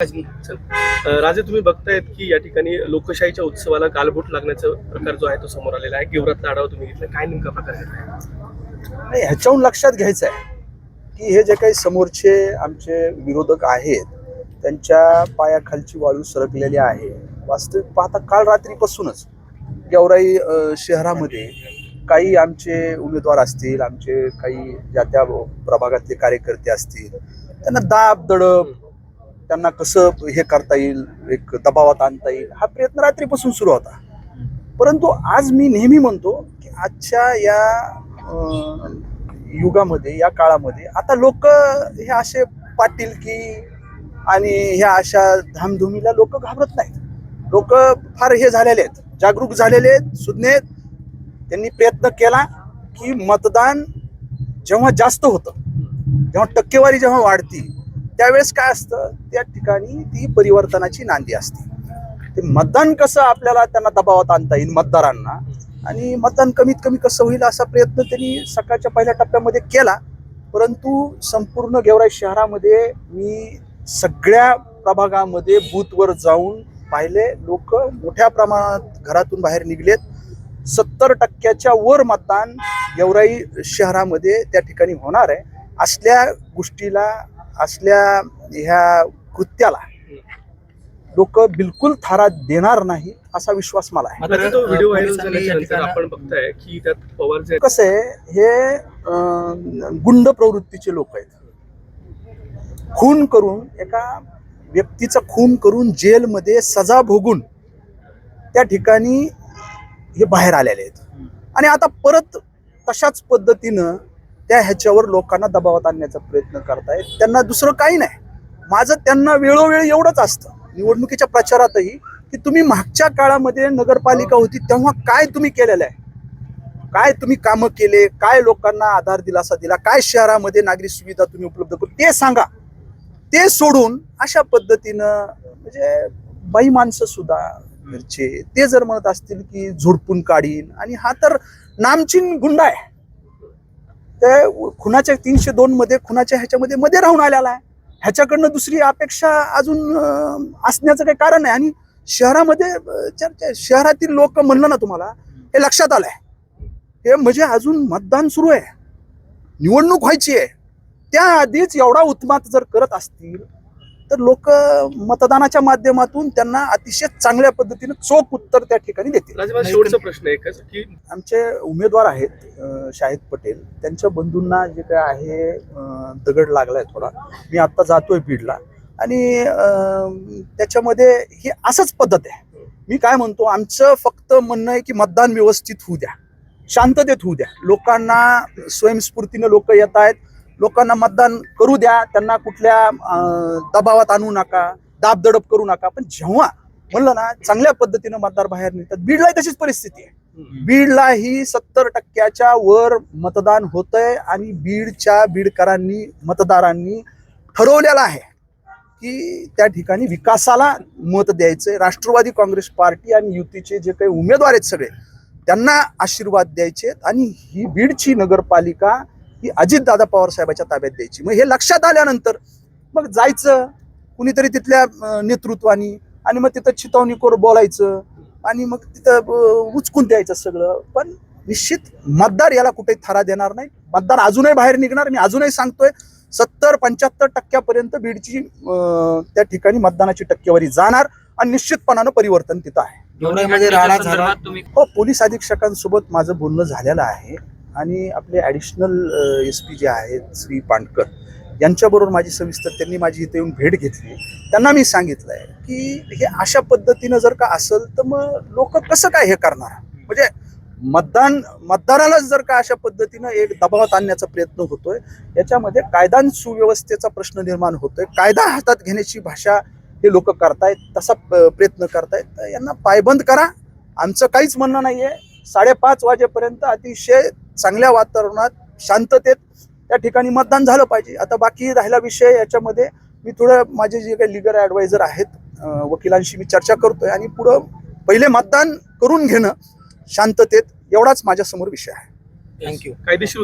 राजे तुम्ही बघतायत की या ठिकाणी लोकशाहीच्या उत्सवाला गालबोट लागण्याचा प्रकार जो आहे तो समोर आलेला आहे. गेवरातला आढावा तुम्ही घेतला. काय नेमका प्रकार नाही ह्याच्याहून लक्षात घ्यायचं आहे की हे जे काही समोरचे आमचे विरोधक आहेत त्यांच्या पायाखालची वाळू सरकलेली आहे. वास्तविक पाहता काल रात्रीपासूनच गेवराई शहरामध्ये काही आमचे उमेदवार असतील आमचे काही ज्या त्या प्रभागातले कार्यकर्ते असतील त्यांना दाब दडप त्यांना कसं हे करता येईल एक दबावात आणता येईल हा प्रयत्न रात्रीपासून सुरू होता. परंतु आज मी नेहमी म्हणतो की आजच्या या युगामध्ये या काळामध्ये आता लोक हे असे पाटील की आणि ह्या अशा धामधुमीला लोक घाबरत नाहीत. लोक फार हे झालेले आहेत जागरूक झालेले आहेत सुज्ञ आहेत. त्यांनी प्रयत्न केला की मतदान जेव्हा जास्त होतं जेव्हा टक्केवारी जेव्हा वाढती त्यावेळेस काय असतं? त्या ठिकाणी ती परिवर्तनाची नांदी असते. ते मतदान कसं आपल्याला त्यांना दबावात आणता येईल मतदारांना? आणि मतदान कमीत कमी कसं होईल असा प्रयत्न त्यांनी सकाळच्या पहिल्या टप्प्यामध्ये केला. परंतु संपूर्ण गेवराई शहरामध्ये मी सगळ्या प्रभागामध्ये बूथवर जाऊन पाहिले. लोक मोठ्या प्रमाणात घरातून बाहेर निघलेत. सत्तर टक्क्याच्या वर मतदान गेवराई शहरामध्ये त्या ठिकाणी होणार आहे. असल्या गोष्टीला असल्या ह्या कृत्याला लोक बिलकुल थारा देणार नाही असा विश्वास मला आहे. कसं आहे हे गुंड प्रवृत्तीचे लोक आहेत. खून करून एका व्यक्तीचा खून करून जेलमध्ये सजा भोगून त्या ठिकाणी हे बाहेर आलेले आहेत. आणि आता परत तशाच पद्धतीनं त्या ह्याच्यावर लोकांना दबावात आणण्याचा प्रयत्न करतायत. त्यांना दुसरं काही नाही. माझं त्यांना वेळोवेळी एवढंच असतं. निवडणुकीच्या प्रचारातही की तुम्ही मागच्या काळामध्ये नगरपालिका होती तेव्हा काय तुम्ही केलेलं आहे? काय तुम्ही कामं केले? काय लोकांना आधार दिलासा दिला? काय शहरामध्ये नागरी सुविधा तुम्ही उपलब्ध करू ते सांगा. ते सोडून अशा पद्धतीनं म्हणजे बाई माणसं सुद्धा घरचे ते जर म्हणत असतील की झोडपून काढीन आणि हा तर नामचीन गुंडा आहे. ते खुनाच्या तीनशे दोन मध्ये खुनाच्या ह्याच्यामध्ये मध्ये राहून आलेला आहे. ह्याच्याकडनं दुसरी अपेक्षा अजून असण्याचं काही कारण आहे आणि शहरामध्ये शहरातील लोक म्हणलं ना तुम्हाला हे लक्षात आलंय. हे म्हणजे अजून मतदान सुरू आहे. निवडणूक व्हायची आहे. त्याआधीच एवढा उत्मात जर करत असतील तर लोक मतदानाच्या माध्यमातून त्यांना अतिशय चांगल्या पद्धतीने चोख उत्तर त्या ठिकाणी देतील. प्रश्न एकच की आमचे उमेदवार आहेत शाहिद पटेल. त्यांच्या बंधूंना जे काय आहे दगड लागलाय थोडा. मी आता जातोय बीडला. आणि त्याच्यामध्ये हे असंच पद्धत आहे. मी काय म्हणतो आमचं फक्त म्हणणं आहे की मतदान व्यवस्थित होऊ द्या. शांततेत होऊ द्या. लोकांना स्वयंस्फूर्तीनं लोक येत आहेत. लोकांना मतदान करू द्या त्यांना कुठल्या दबावात आणू नका दाबदडप करू नका. पण जेव्हा म्हणलं ना चांगल्या पद्धतीनं मतदार बाहेर निघतात बीडलाही तशीच परिस्थिती आहे. बीडला ही सत्तर टक्क्याच्या वर मतदान होतंय आणि बीडच्या बीडकरांनी मतदारांनी ठरवलेलं आहे की त्या ठिकाणी विकासाला मत द्यायचंय. राष्ट्रवादी काँग्रेस पार्टी आणि युतीचे जे काही उमेदवार आहेत सगळे त्यांना आशीर्वाद द्यायचे आणि ही बीडची नगरपालिका ही अजितदादा पवार साहेबाच्या ताब्यात द्यायची. मग हे लक्षात आल्यानंतर मग जायचं कुणीतरी तिथल्या नेतृत्वानी आणि मग तिथं चितवणी करून बोलायचं आणि मग तिथं उचकून द्यायचं सगळं. पण निश्चित मतदार याला कुठेही थारा देणार नाही. मतदार अजूनही बाहेर निघणार. मी अजूनही सांगतोय सत्तर पंच्याहत्तर टक्क्यापर्यंत बीडची अं, त्या ठिकाणी मतदानाची टक्केवारी जाणार आणि निश्चितपणानं परिवर्तन तिथं आहे. तुम्ही हो पोलीस अधीक्षकांसोबत माझं बोलणं झालेलं आहे. आणि आपले ॲडिशनल एस पी जे आहेत श्री पांडकर यांच्याबरोबर माझी सविस्तर त्यांनी माझी इथे येऊन भेट घेतली. त्यांना मी सांगितलं आहे की हे अशा पद्धतीनं जर का असेल तर मग लोक कसं काय हे करणार? म्हणजे मतदान मतदारालाच जर का अशा पद्धतीनं एक दबावात आणण्याचा प्रयत्न होतोय याच्यामध्ये कायदा सुव्यवस्थेचा प्रश्न निर्माण होतोय. कायदा हातात घेण्याची भाषा हे लोक करतायत तसा प्रयत्न करतायत. तर यांना पायबंद करा. आमचं काहीच म्हणणं नाहीये. साडेपाच वाजेपर्यंत अतिशय चांगल्या वातावरणात शांततेत त्या ठिकाणी मतदान झालं पाहिजे. आता बाकी राहिला विषय याच्यामध्ये मी थोडं माझे जे काही लिगल ॲडवायझर आहेत वकिलांशी मी चर्चा करतोय आणि पुढं पहिले मतदान करून घेणं शांततेत एवढाच माझ्यासमोर विषय आहे. थँक्यू कायदेशीर